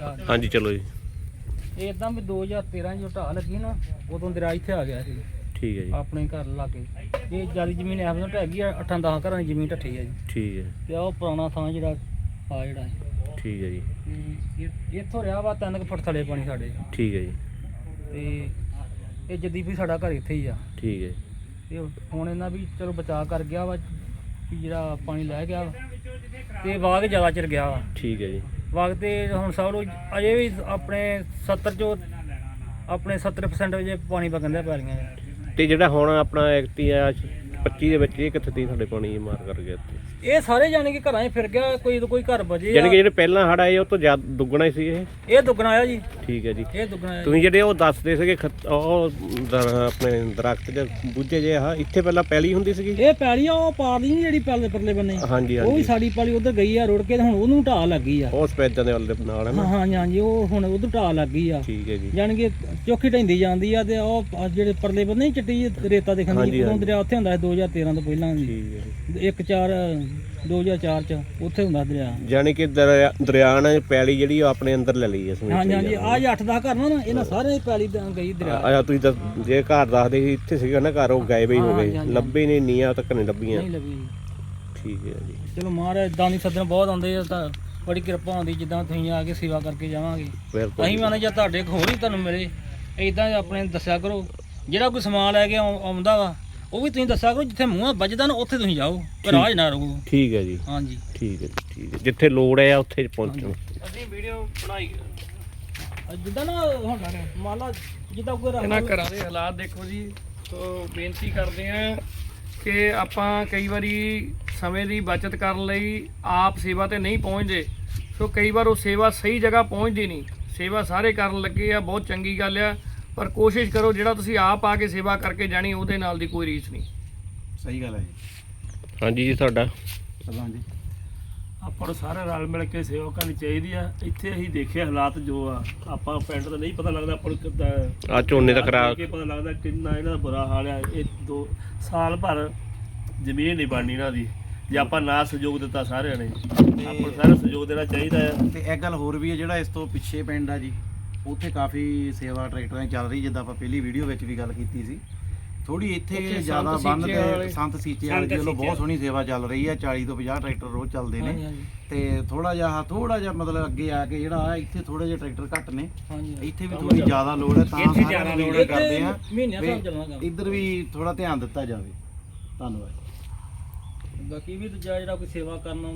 ਦੱਸ ਹਾਂਜੀ ਚਲੋ ਜੀ। ਇਹ ਇਦਾਂ ਵੀ 2013 ਜੋ ਢਾਹ ਲੱਗੀ ਨਾ ਉਦੋਂ ਦਰਿਆ ਇੱਥੇ ਆ ਗਿਆ ਸੀ। ਠੀਕ ਹੈ ਜੀ। ਆਪਣੇ ਘਰ ਲਾਗੇ। ਇਹ ਜ਼ਿਆਦਾ ਜ਼ਮੀਨ ਐਵੇਂ ਢਹਿ ਗਈ ਆ ਅੱਠਾਂ ਦਸਾਂ ਘਰਾਂ ਦੀ ਜ਼ਮੀਨ ਢੱਠੀ ਆ ਜੀ। ਠੀਕ ਹੈ। ਤੇ ਉਹ ਪੁਰਾਣਾ ਥਾਂ ਜਿਹੜਾ ਆ ਜਿਹੜਾ ਹੈ ਠੀਕ ਹੈ ਜੀ। ਇਹ- ਇੱਥੋਂ ਰਿਹਾ ਵਾ ਤਿੰਨ ਕੁ ਫੁੱਟ ਥਲੇ ਪਾਣੀ ਸਾਡੇ। ਠੀਕ ਹੈ ਜੀ। ਤੇ ਇਹ ਜਦੀ ਵੀ ਸਾਡਾ ਘਰ ਇੱਥੇ ਹੀ ਆ। ਠੀਕ ਹੈ। ਤੇ ਹੁਣ ਇਹਨਾਂ ਵੀ ਚਲੋ ਬਚਾਅ ਕਰ ਗਿਆ ਵਾ ਵੀ ਜਿਹੜਾ ਪਾਣੀ ਲੈ ਗਿਆ ਵਾ। ਤੇ ਵਾਗ ਜ਼ਿਆਦਾ ਚਿਰ ਗਿਆ ਵਾ। ਠੀਕ ਹੈ ਜੀ। ਵਾਗ ਹੁਣ ਸਭ ਨੂੰ ਅਜੇ ਵੀ ਆਪਣੇ 70 ਚੋਂ ਆਪਣੇ 70% ਵਜੇ ਪਾਣੀ ਵਗਣ ਪੈ ਰਹੀਆਂ ਤੇ ਜਿਹੜਾ ਹੁਣ ਆਪਣਾ ਐਕਟੀ ਆ 25 ਦੇ ਵਿੱਚ ਇਹ ਕਿੱਥੇ ਤੀ ਤੁਹਾਡੇ ਪਾਣੀ ਮਾਰ ਕਰ ਗਿਆ ਇੱਥੇ। ਇਹ ਸਾਰੇ ਜਾਣੇ ਕਿ ਘਰਾਂ 'ਚ ਫਿਰ ਗਿਆ ਕੋਈ ਕੋਈ ਘਰ ਬਜੇ ਯਾਨੀ ਕਿ ਜਿਹੜੇ ਪਹਿਲਾਂ ਹੜ ਆਏ ਉਹ ਤੋਂ ਜ਼ਿਆਦਾ ਦੁੱਗਣਾ ਹੀ ਸੀ ਇਹ। ਇਹ ਦੁੱਗਣਾ ਆ ਜੀ। ਠੀਕ ਹੈ ਜੀ। ਇਹ ਦੁੱਗਣਾ ਆ ਜੀ। ਤੁਸੀਂ ਜਿਹੜੇ ਉਹ ਦੱਸਦੇ ਸੀਗੇ ਖਤ- ਉਹ ਦਰ- ਆਪਣੇ ਦਰਖਤ ਦੇ ਬੂਝੇ ਜੇ ਆ ਇੱਥੇ ਪਹਿਲਾਂ ਪੈਲੀ ਹੁੰਦੀ ਸੀਗੀ? ਇਹ ਪੈਲੀ ਆ ਉਹ ਪਾਰ ਦੀ ਨੀ ਜਿਹੜੀ ਪੈਲੇ ਪਰਲੇ ਬੰਨੇ। ਹਾਂਜੀ ਉਹ ਵੀ ਹਾਂਜੀ। ਸਾਡੀ ਪੈਲੀ ਉਧਰ ਗਈ ਆ ਰੁੜ ਕੇ ਤੇ ਹੁਣ ਉਹਨੂੰ ਢਾਹ ਲੱਗੀ ਆ। ਉਹ ਸਪੈਦਾਂ ਦੇ ਵੱਲ ਦੇ ਨਾਲ ਹੈ ਹਾਂ ਨਾ? ਹਾਂ ਹਾਂਜੀ ਉਹ ਹੁਣ ਉਧਰ ਢਾਹ ਲੱਗੀ ਆ। ਠੀਕ ਹੈ ਜੀ। ਜਾਣ ਕੇ ਚੌਕੀ ਢੈਂਦੀ ਜਾਂਦੀ ਆ ਤੇ ਉਹ ਜਿਹੜੇ ਪਰਲੇ ਬੰਨੇ ਨੀ ਚਿੱਟੀ ਜਿਹੀ ਰੇਤਾ ਦਿਖਣ ਹਾਂਜੀ, ਦੀ ਉਦੋਂ ਹਾਂਜੀ। ਦਰਿਆ ਉੱਥੇ ਹੁੰਦਾ ਸੀ 2013 ਤੋਂ ਪਹਿਲਾਂ ਠੀਕ ਹੈ ਜੀ। 1 4 2004 ਚ ਉੱਥੇ ਹੁੰਦਾ ਦਰਿਆ। ਯਾਨੀ ਕਿ ਦਰਿਆ ਦਰਿਆ ਨੇ ਪੈਲੀ ਜਿਹੜੀ ਉਹ ਆਪਣੇ ਅੰਦਰ ਲੈ ਲਈ ਇਸ ਹਾਂਜੀ ਹਾਂਜੀ। ਆ 8-10 ਘਰ ਨਾ ਇਹਨਾਂ ਸਾਰੇ ਦੀ ਪੈਲੀ ਤਾਂ ਗਈ ਦਰਿਆ। ਆਇਆ ਤੁਸੀਂ ਦੱਸ- ਜੇ ਘਰ ਦੱਸਦੇ ਸੀ ਇੱਥੇ ਸੀਗਾ ਨਾ ਘਰ ਉਹ ਗਾਇਬ ਹੀ ਹੋ ਗਏ। ਹਾਂਜੀ। ਲੱਭੇ ਨਹੀਂ ਨੀਆਂ ਤੱਕ ਨਹੀਂ ਲੱਭੀਆਂ। ਨਹੀਂ ਲੱਗੀ ਠੀਕ ਹੈ ਜੀ। ਚਲੋ ਮਹਾਰਾਜ ਦਾਨੀ ਸੱਜਣ ਬਹੁਤ ਆਉਂਦੇ ਆ ਤਾਂ ਬੜੀ ਕਿਰਪਾ ਹੁੰਦੀ ਜਿੱਦਾਂ ਤੁਸੀਂ ਆ ਕੇ ਸੇਵਾ ਕਰਕੇ ਜਾਵਾਂਗੇ। ਬਿਲਕੁਲ ਅਸੀਂ ਮੰਨ ਜਾਂ ਤੁਹਾਡੇ ਕੋਲ ਹੋਰ ਹੀ ਤੁਹਾਨੂੰ ਮਿਲੇ ਇਦਾਂ ਆਪਣੇ ਦੱਸਿਆ ਕਰੋ। ਜਿਹੜਾ ਕੋਈ ਸਮਾਨ ਲੈ ਕੇ ਆਉ- ਆਉਂਦਾ ਵਾ ਉਹ ਵੀ ਤੁਸੀਂ ਦੱਸਿਆ ਕਰੋ ਜਿੱਥੇ ਮੂੰਹ ਵੱਜਦਾ ਨਾ ਉੱਥੇ ਤੁਸੀਂ ਜਾਓ ਪਰ ਰਾਜ ਨਾ ਰਹੋ ਠੀਕ ਹੈ ਜੀ। ਹਾਂਜੀ। ਠੀਕ ਹੈ ਠੀਕ ਹੈ। ਜਿੱਥੇ ਲੋੜ ਹੈ ਉੱਥੇ ਪਹੁੰਚਣ ਅਸੀਂ ਵੀਡੀਓ ਬਣਾਈ। ਜਿੱਦਾਂ ਨਾ ਹੁਣ ਮੰਨ ਲਾ ਜਿੱਦਾਂ ਕੋਈ ਇਹਨਾਂ ਘਰਾਂ ਦੇ ਹਾਲਾਤ ਦੇਖੋ ਜੀ ਸੋ ਬੇਨਤੀ ਕਰਦੇ ਆ ਕਿ ਆਪਾਂ ਕਈ ਵਾਰੀ ਸਮੇਂ ਦੀ ਬਚਤ ਕਰਨ ਲਈ ਆਪ ਸੇਵਾ ਤੇ ਨਹੀਂ ਪਹੁੰਚਦੇ। ਸੋ ਕਈ ਵਾਰ ਉਹ ਸੇਵਾ ਸਹੀ ਜਗ੍ਹਾ ਪਹੁੰਚਦੀ ਨਹੀਂ। ਸੇਵਾ ਸਾਰੇ ਕਰਨ ਲੱਗੇ ਆ ਬਹੁਤ ਚੰਗੀ ਗੱਲ ਆ। ਪਰ ਕੋਸ਼ਿਸ਼ ਕਰੋ ਜਿਹੜਾ ਤੁਸੀਂ ਆਪ ਆ ਕੇ ਸੇਵਾ ਕਰਕੇ ਜਾਣੀ ਉਹਦੇ ਨਾਲ ਦੀ ਕੋਈ ਰੀਸ ਨਹੀਂ। ਸਹੀ ਗੱਲ ਹੈ ਜੀ। ਹਾਂਜੀ ਜੀ ਤੁਹਾਡਾ? ਪ੍ਰਧਾਨ ਜੀ। ਆਪਾਂ ਨੂੰ ਸਾਰੇ ਰਲ ਮਿਲ ਕੇ ਸੇਵਾ ਕਰਨੀ ਚਾਹੀਦੀ ਆ। ਇੱਥੇ ਅਸੀਂ ਦੇਖੇ ਹਾਲਾਤ ਜੋ ਆ ਆਪਾਂ ਪਿੰਡ ਦਾ ਨਹੀਂ ਪਤਾ ਲੱਗਦਾ ਆਪਾਂ ਨੂੰ ਕਿੱਦਾਂ ਆ ਝੋਨੇ ਦਾ ਖਰਾ ਕੇ ਪਤਾ ਲੱਗਦਾ ਕਿੰਨਾ ਇਹਨਾਂ ਦਾ ਬੁਰਾ ਹਾਲ ਆ। ਇਹ ਦੋ ਸਾਲ ਭਰ ਜ਼ਮੀਨ ਨਹੀਂ ਬਣਨੀ ਇਹਨਾਂ ਦੀ। ਜੇ ਆਪਾਂ ਨਾ ਸਹਿਯੋਗ ਦਿੱਤਾ ਸਾਰਿਆਂ ਨੇ ਆਪਾਂ ਨੂੰ ਸਾਰਾ ਸਹਿਯੋਗ ਦੇਣਾ ਚਾਹੀਦਾ ਆ। ਤੇ ਇੱਕ ਗੱਲ ਹੋਰ ਵੀ ਹੈ ਜਿਹੜਾ ਇਸ ਤੋਂ ਪਿੱਛੇ ਪਿੰਡ ਆ ਜੀ ਉੱਥੇ ਕਾਫੀ ਸੇਵਾ ਟਰੈਕਟਰਾਂ ਦੀ ਚੱਲ ਰਹੀ ਜਿੱਦਾਂ ਆਪਾਂ ਪਹਿਲੀ ਵੀਡੀਓ ਵਿੱਚ ਵੀ ਗੱਲ ਕੀਤੀ ਸੀ। ਥੋੜੀ ਇੱਥੇ ਜ਼ਿਆਦਾ ਸੀਚੇ ਤੇ ਸੰਤ ਸੀਚੇ ਵਾਲੇ ਸੀਚੇ ਬਹੁਤ ਸੋਹਣੀ ਸੇਵਾ ਚੱਲ ਰਹੀ ਹੈ 40 ਤੋਂ 50 ਟਰੈਕਟਰ ਰੋਜ਼ ਚੱਲਦੇ ਨੇ। ਤੇ ਥੋੜਾ ਜਿਹਾ ਥੋੜਾ ਜਿਹਾ ਮਤਲਬ ਅੱਗੇ ਆ ਕੇ ਜਿਹੜਾ ਇੱਥੇ ਥੋੜੇ ਜਿਹੇ ਟਰੈਕਟਰ ਘੱਟ ਨੇ। ਇੱਥੇ ਵੀ ਥੋੜੀ ਜ਼ਿਆਦਾ ਲੋੜ ਹੈ ਤਾਂ ਨੂੰ ਲੋੜ ਕਰਦੇ ਆ। ਇੱਧਰ ਵੀ ਥੋੜਾ ਧਿਆਨ ਦਿੱਤਾ ਜਾਵੇ। ਧੰਨਵਾਦ। ਬਾਕੀ ਵੀ ਦੂਜਾ ਜਿਹੜਾ ਕੋਈ ਸੇਵਾ ਕਰਨਾ